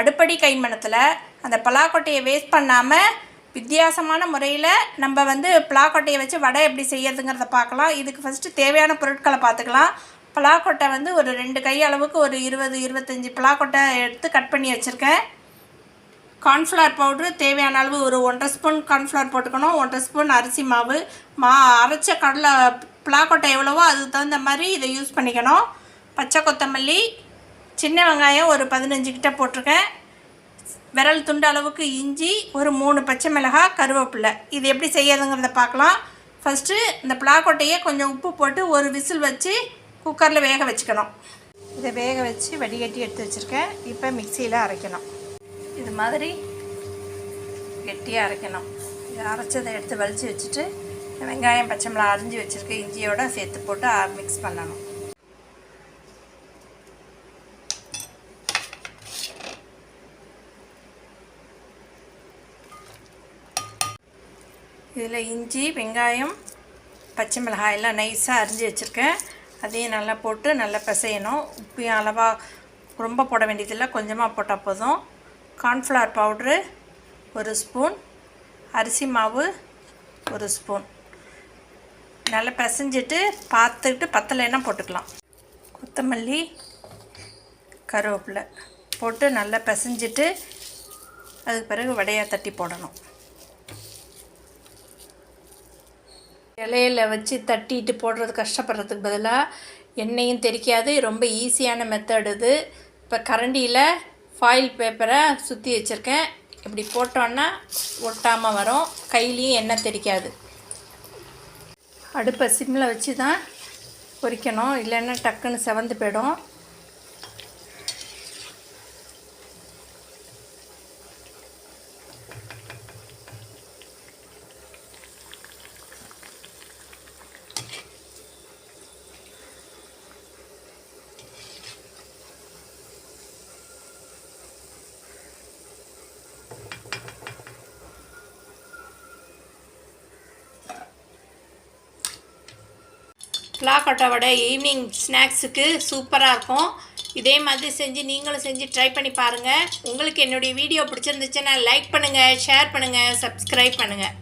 அடுப்படி கைமணத்தில் அந்த பலாக்கொட்டையை வேஸ்ட் பண்ணாமல் வித்தியாசமான முறையில் நம்ம வந்து பலாக்கொட்டையை வச்சு வடை எப்படி செய்யறதுங்கிறத பார்க்கலாம். இதுக்கு ஃபஸ்ட்டு தேவையான பொருட்களை பார்த்துக்கலாம். பலாக்கொட்டை வந்து ஒரு ரெண்டு கை அளவுக்கு ஒரு இருபது இருபத்தஞ்சி பலாக்கொட்டை எடுத்து கட் பண்ணி வச்சுருக்கேன். கார்ன்ஃப்ளவர் பவுட்ரு தேவையான அளவு ஒரு ஒன்றரை ஸ்பூன் கார்ன்ஃப்ளவர் போட்டுக்கணும். ஒன்றரை ஸ்பூன் அரிசி மாவு. மா அரைச்ச கடலை பலாக்கொட்டை எவ்வளவோ அதுக்கு தகுந்த மாதிரி இதை யூஸ் பண்ணிக்கணும். பச்சை கொத்தமல்லி சின்ன வெங்காயம் ஒரு பதினஞ்சு கிட்ட போட்டிருக்கேன். விரல் துண்டு அளவுக்கு இஞ்சி ஒரு மூணு பச்சை மிளகாய் கருவேப்பிலை. இது எப்படி செய்யறதுங்கிறத பார்க்கலாம். ஃபஸ்ட்டு இந்த பிளாக்கொட்டையை கொஞ்சம் உப்பு போட்டு ஒரு விசில் வச்சு குக்கரில் வேக வச்சுக்கணும். இதை வேக வச்சு வடிகட்டி எடுத்து வச்சுருக்கேன். இப்போ மிக்சியில் அரைக்கணும். இது மாதிரி கெட்டியாக அரைக்கணும். இதை அரைச்சதை எடுத்து வலித்து வச்சுட்டு வெங்காயம் பச்சை மிளகா அரிஞ்சு வச்சுருக்க இஞ்சியோட சேர்த்து போட்டு மிக்ஸ் பண்ணணும். இதில் இஞ்சி வெங்காயம் பச்சை மிளகாய் எல்லாம் நைஸாக அரிஞ்சு வச்சுருக்கேன். அதையும் நல்லா போட்டு நல்லா பிசையணும். உப்பையும் அளவாக ரொம்ப போட வேண்டியதில்லை. கொஞ்சமாக போட்டால் போதும். கார்ன்ஃப்ளவர் பவுட்ரு ஒரு ஸ்பூன். அரிசி மாவு ஒரு ஸ்பூன். நல்லா பிசைஞ்சிட்டு பார்த்துக்கிட்டு பத்தலைன்னா போட்டுக்கலாம். கொத்தமல்லி கருவேப்பிலை போட்டு நல்லா பிசைஞ்சிட்டு அதுக்கு பிறகு வடையாக தட்டி போடணும். இலையில வச்சு தட்டிட்டு போடுறது கஷ்டப்படுறதுக்கு பதிலாக எண்ணெயும் தெரிக்காது. ரொம்ப ஈஸியான மெத்தட் இது. இப்போ கரண்டியில் ஃபாயில் பேப்பரை சுற்றி வச்சுருக்கேன். இப்படி போட்டோன்னா ஒட்டாமல் வரும். கையிலையும் எண்ணெய் தெரிக்காது. அடுப்பை சிம்மில் வச்சு தான் பொரிக்கணும் இல்லைன்னா டக்குன்னு செவந்து போயிடும். பிளாக்கொட்டை வடை ஈவினிங் ஸ்நாக்ஸுக்கு சூப்பராக இருக்கும். இதே மாதிரி செஞ்சு நீங்களும் செஞ்சு ட்ரை பண்ணி பாருங்கள் உங்களுக்கு என்னுடைய வீடியோ பிடிச்சிருந்துச்சுன்னா லைக் பண்ணுங்கள் ஷேர் பண்ணுங்கள் சப்ஸ்கிரைப் பண்ணுங்கள்